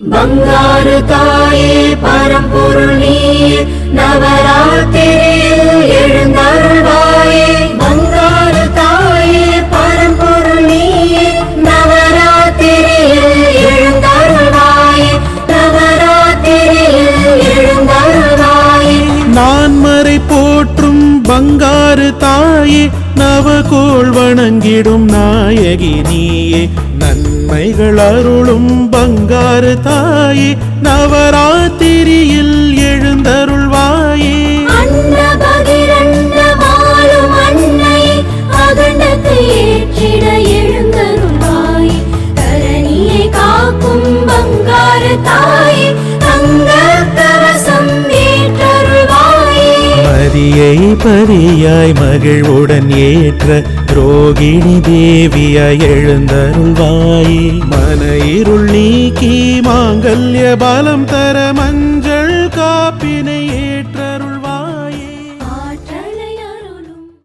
பங்காறு தாயே பரம்பொருள் பங்காறு தாயே நவகோள் வணங்கிடும் நாயகி நீயே. நன்மைகள் அருளும் பங்காறு தாயே நவராத்திரியில் எழுந்தருள்வாயே மரியை பரியாய் மகிழ்வுடன் ஏற்ற ரோகிணி தேவியாய் எழுந்தருள்வாய். மன இருள் நீக்கி மாங்கல்ய பலம் தர மஞ்சள் காப்பினை